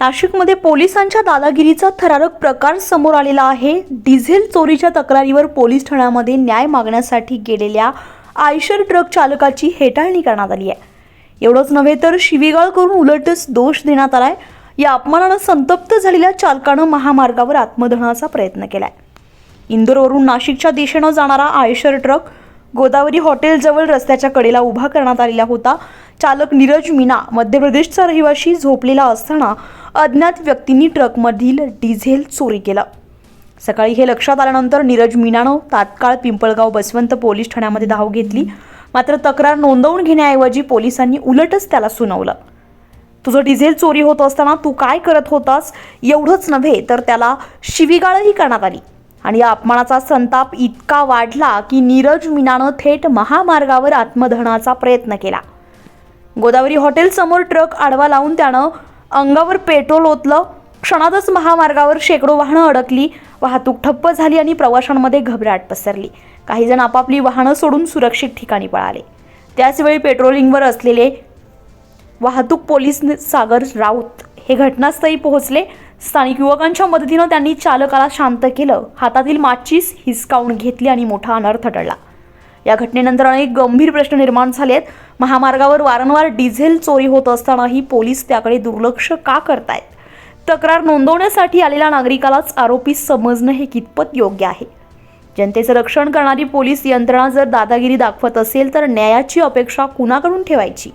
नाशिकमध्ये पोलिसांच्या दादागिरीचा थरारक प्रकार समोर आलेला आहे. डिझेल चोरीच्या तक्रारीवर पोलीस ठाण्यामध्ये न्याय मागण्यासाठी गेलेल्या आयशर ट्रक चालकाची हेटाळणी करण्यात आली आहे. एवढंच नव्हे तर शिवीगाळ करून उलटच दोष देण्यात आलाय. या अपमानानं संतप्त झालेल्या चालकानं महामार्गावर आत्मदहनाचा प्रयत्न केलाय. इंदोरवरून नाशिकच्या दिशेनं जाणारा आयशर ट्रक गोदावरी हॉटेलजवळ रस्त्याच्या कडेला उभा करण्यात आलेला होता. चालक नीरज मीना मध्य प्रदेशचा रहिवाशी झोपलेला असताना अज्ञात व्यक्तींनी ट्रकमधील डिझेल चोरी केलं. सकाळी हे लक्षात आल्यानंतर नीरज मीनानं तात्काळ पिंपळगाव बसवंत पोलीस ठाण्यामध्ये धाव घेतली. मात्र तक्रार नोंदवून घेण्याऐवजी पोलिसांनी उलटच त्याला सुनावलं. तुझं डिझेल चोरी होत असताना तू काय करत होतास? एवढंच नव्हे तर त्याला शिवीगाळही करण्यात आली. आणि या अपमानाचा संताप इतका वाढला की नीरज मीनानं थेट महामार्गावर आत्मदहनाचा प्रयत्न केला. गोदावरी हॉटेलसमोर ट्रक आडवा लावून त्यानं अंगावर पेट्रोल ओतलं. क्षणातच महामार्गावर शेकडो वाहनं अडकली. वाहतूक ठप्प झाली आणि प्रवाशांमध्ये घबराट पसरली. काही जण आपापली वाहनं सोडून सुरक्षित ठिकाणी पळाले. त्याचवेळी पेट्रोलिंगवर असलेले वाहतूक पोलीस सागर राऊत हे घटनास्थळी पोहोचले. स्थानिक युवकांच्या मदतीनं त्यांनी चालकाला शांत केलं. हातातील माचीस हिसकावून घेतली आणि मोठा अनर्थ टळला. या घटनेनंतर अनेक गंभीर प्रश्न निर्माण झाले आहेत महामार्गावर वारंवार डिझेल चोरी होत असतानाही पोलीस त्याकडे दुर्लक्ष का करतायत? तक्रार नोंदवण्यासाठी आलेल्या नागरिकालाच आरोपी समजणं हे कितपत योग्य आहे? जनतेचं रक्षण करणारी पोलीस यंत्रणा जर दादागिरी दाखवत असेल तर न्यायाची अपेक्षा कुणाकडून ठेवायची?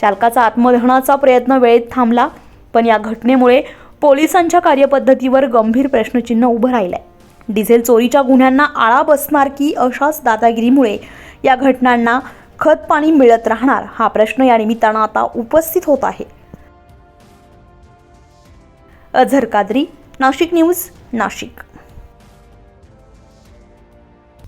चालकाचा आत्मदहनाचा प्रयत्न वेळेत थांबला पण या घटनेमुळे पोलिसांच्या कार्यपद्धतीवर गंभीर प्रश्नचिन्ह उभं राहिलं आहे डिझेल चोरीच्या गुन्ह्यांना आळा बसणार की अशाच दादागिरीमुळे या घटनांना खत पाणी मिळत राहणार हा प्रश्न या निमित्तानं आता उपस्थित होत आहे. अझर कादरी नाशिक न्यूज नाशिक.